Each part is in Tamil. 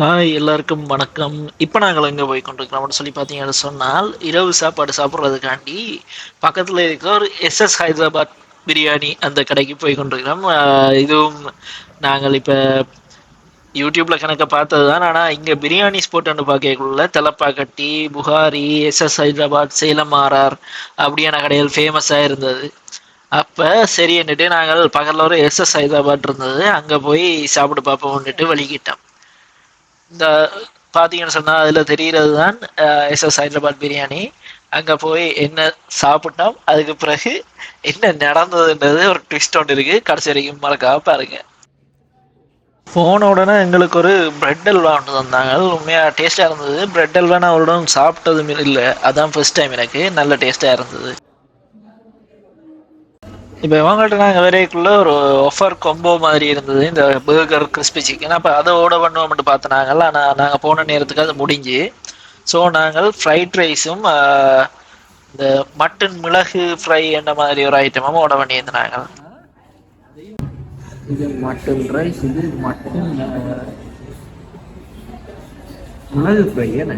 ஹாய் எல்லாருக்கும் வணக்கம். இப்போ நாங்கள் எங்கே போய் கொண்டிருக்கிறோம்னு சொல்லி பார்த்தீங்கன்னு சொன்னால் இரவு சாப்பாடு சாப்பிட்றதுக்காண்டி பக்கத்தில் இருக்கிற ஒரு எஸ்எஸ் ஹைதராபாத் பிரியாணி அந்த கடைக்கு போய் கொண்டிருக்கிறோம். இதுவும் நாங்கள் இப்போ யூடியூப்பில் கணக்கை பார்த்தது தான் ஆனால் இங்கே பிரியாணி ஸ்பாட்னு பார்க்கக்குள்ள தெலப்பாக்கட்டி புகாரி எஸ்எஸ் ஹைதராபாத் சேலம் ஆர்ஆர் அப்படியான கடைகள் ஃபேமஸாக இருந்தது. அப்போ சரி என்னட்டு நாங்கள் பகலில் ஒரு எஸ்எஸ் ஹைதராபாத் இருந்தது. அங்கே போய் சாப்பிட்டு பார்ப்போம்னுட்டு வழிகிட்டோம் இந்த பார்த்தீங்கன்னு சொன்னால் அதில் தெரிகிறது தான் எஸ்எஸ் ஹைதராபாத் பிரியாணி. அங்கே போய் என்ன சாப்பிட்டோம் அதுக்கு பிறகு என்ன நடந்ததுன்றது ஒரு ட்விஸ்ட் ஒன்று இருக்குது கடைசி வரைக்கும் மறக்காம பாருங்க. போன உடனே எங்களுக்கு ஒரு பிரெட் அல்வா ஒன்று தந்தாங்க. அது உண்மையாக டேஸ்ட்டாக இருந்தது. பிரெட் அல்வா நான் அவருடன் சாப்பிட்டதும் இல்லை. அதான் ஃபர்ஸ்ட் டைம் எனக்கு. நல்ல டேஸ்ட்டாக இருந்தது. இப்போ இவங்கள்ட்ட நாங்கள் வரைக்குள்ள ஒரு ஆஃபர் கொம்போ மாதிரி இருந்தது. இந்த பர்கர் கிறிஸ்பி சிக்கன் அப்போ அதை ஓட பண்ணுவோம்னு பார்த்து நாங்கள் ஆனால் நாங்கள் போன நேரத்துக்கு அது முடிஞ்சு. ஸோ நாங்கள் ஃப்ரைட் ரைஸும் இந்த மட்டன் மிளகு ஃப்ரை என்ற மாதிரி ஒரு ஐட்டமும் ஓட இது மட்டன் ரைஸ் இது மட்டன் மிளகு ஃப்ரை என்ன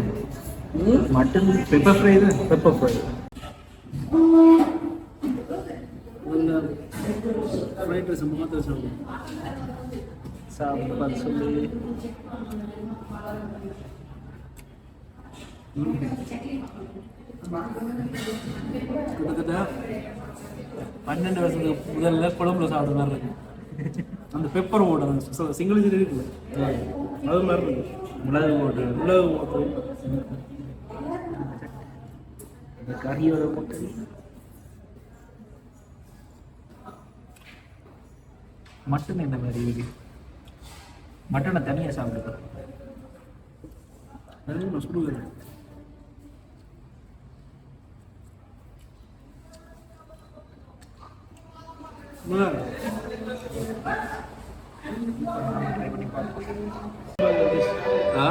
மட்டன் பெப்பர் ஃப்ரை தான்? பெப்பர் ஃப்ரை ரைஸ் மாத்திரம் சாப்பிடுவோம் சாப்பிட்டு பார்த்து சொல்லி கிட்டத்தட்ட பன்னெண்டு வருஷத்துக்கு முதல்ல குழம்புல சாப்பிட்ற மாதிரி இருக்கு. அந்த பெப்பர் ஓட அந்த சிங்கிள் ஜீரோ இருக்குல்ல? அது மாதிரி இருக்கு. மிளகு போட்டு மிளகு ஓட்டு கறியோட போட்டு மட்டன் இந்த மாதிரி இருக்கு மட்டனை தனியாக சாப்பிட்டு சுடுவேன். ஆ?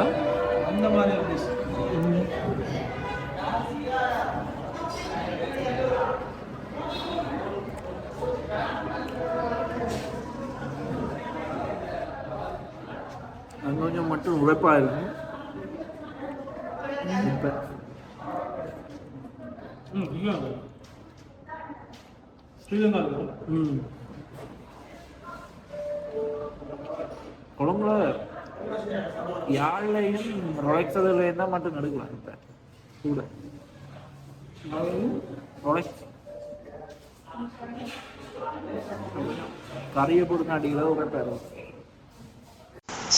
கொஞ்சம் மட்டும் உழைப்பாக இருக்கும் இப்போ. ம் குழம்புல யாழ்லையும் நுழைச்சதுலேயும் தான் மட்டும் நடுக்கலாம் இப்போ. கூட. கறியை போட்டு அடிக்கல உழைப்பாரு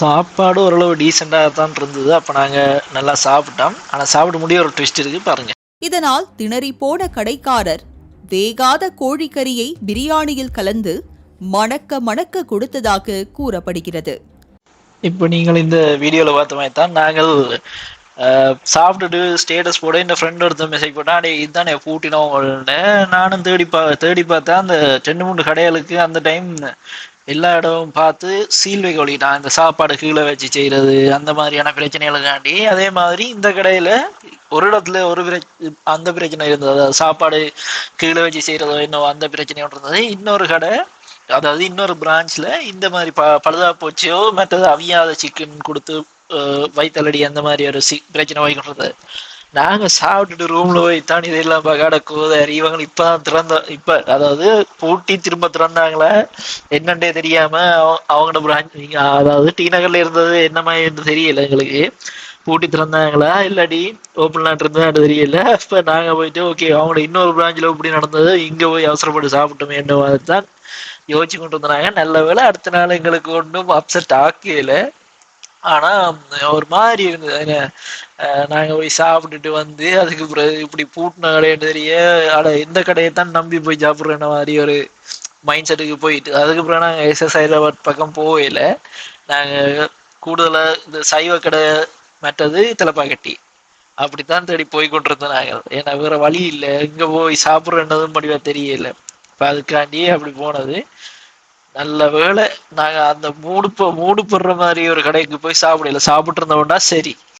சாப்பாடு ஓரளவு டீசெண்டாக தான் இருந்தது. அப்போ நாங்கள் நல்லா சாப்பிட்டோம். ஆனால் சாப்பிட முடிய ஒரு ட்விஸ்ட் இருக்குது பாருங்கள் இதனால் திணறி போன கடைக்காரர் வேகாத கோழிக்கறியை பிரியாணியில் கலந்து மணக்க மணக்க கொடுத்ததாக கூறப்படுகிறது. இப்போ நீங்கள் இந்த வீடியோவில் பார்த்த மாதிரி தான் நாங்கள் சாப்பிட்டுட்டு ஸ்டேட்டஸ் போட இந்த ஃப்ரெண்ட் ஒருத்தர் மெசேஜ் போட்டான் அடே இதுதானே பூட்டினோம் நானும் தேடி பா தேடி பார்த்தா அந்த ரெண்டு மூணு கடைகளுக்கு அந்த டைம் எல்லா இடமும் பார்த்து சீல் வைக்க ஒழிட்டான் இந்த சாப்பாடு கீழே வச்சு செய்கிறது அந்த மாதிரியான பிரச்சனைகளுக்காண்டி அதே மாதிரி இந்த கடையில் ஒரு இடத்துல ஒரு பிர அந்த பிரச்சனை இருந்தது. அதாவது சாப்பாடு கீழே வச்சு செய்கிறதோ இன்னும் அந்த பிரச்சனையும் இருந்தது. இன்னொரு கடை அதாவது இன்னொரு பிரான்ச்ல இந்த மாதிரி ப பழுதா போச்சோ மற்றது அவியாத சிக்கன் கொடுத்து அஹ், அந்த மாதிரி ஒரு சி பிரச்சனை வைக்கிறது நாங்க சாப்பிட்டுட்டு ரூம்ல போய் தான் இதெல்லாம் பகாட கோதாரி இவங்க இப்பதான் திறந்த இப்ப அதாவது பூட்டி திரும்ப திறந்தாங்களா என்னன்றே தெரியாம அவங்க அவங்களோட பிரான்ச் அதாவது டி நகர்ல இருந்தது என்னமா என்று தெரியல எங்களுக்கு. பூட்டி திறந்தாங்களா இல்லாடி ஓப்பன் இருந்தது தெரியல. இப்ப நாங்க போயிட்டு ஓகே அவங்களோட இன்னொரு பிரான்ச்ல இப்படி நடந்தது இங்க போய் அவசரப்பட்டு சாப்பிட்டோமே என்ன மாதிரி தான் யோசிச்சு கொண்டு இருந்தாங்க நல்ல வேளை அடுத்த நாள் எங்களுக்கு ஒன்றும் அப்செட் ஆக்கல ஆனா ஒரு மாதிரி இருந்தது. என்ன, நாங்க போய் சாப்பிட்டுட்டு வந்து அதுக்கு பிறகு இப்படி பூட்டின கடைன்னு தெரிய அட எந்த கடையை தான் நம்பி போய் சாப்பிட்ற மாதிரி ஒரு மைண்ட் செட்டுக்கு போயிட்டு அதுக்கப்புறம் நாங்க எஸ்எஸ் ஹைதராபாத் பக்கம் போகல. நாங்க கூடுதலா இந்த சைவ கடை மற்றது திலப்பாக்கட்டி. அப்படித்தான் தேடி போய் கொண்டிருந்தோம் நாங்கள் ஏன்னா வேற வழி இல்லை. எங்க போய் சாப்பிட்றதும் படிவா தெரியல. இப்போ அதுக்காண்டியே அப்படி போனது. நல்ல வேளை நாங்க அந்த மூடு மூடு போடுற மாதிரி ஒரு கடைக்கு போய் சாப்பிடல. சாப்பிட்டு இருந்தோம்னா சரி.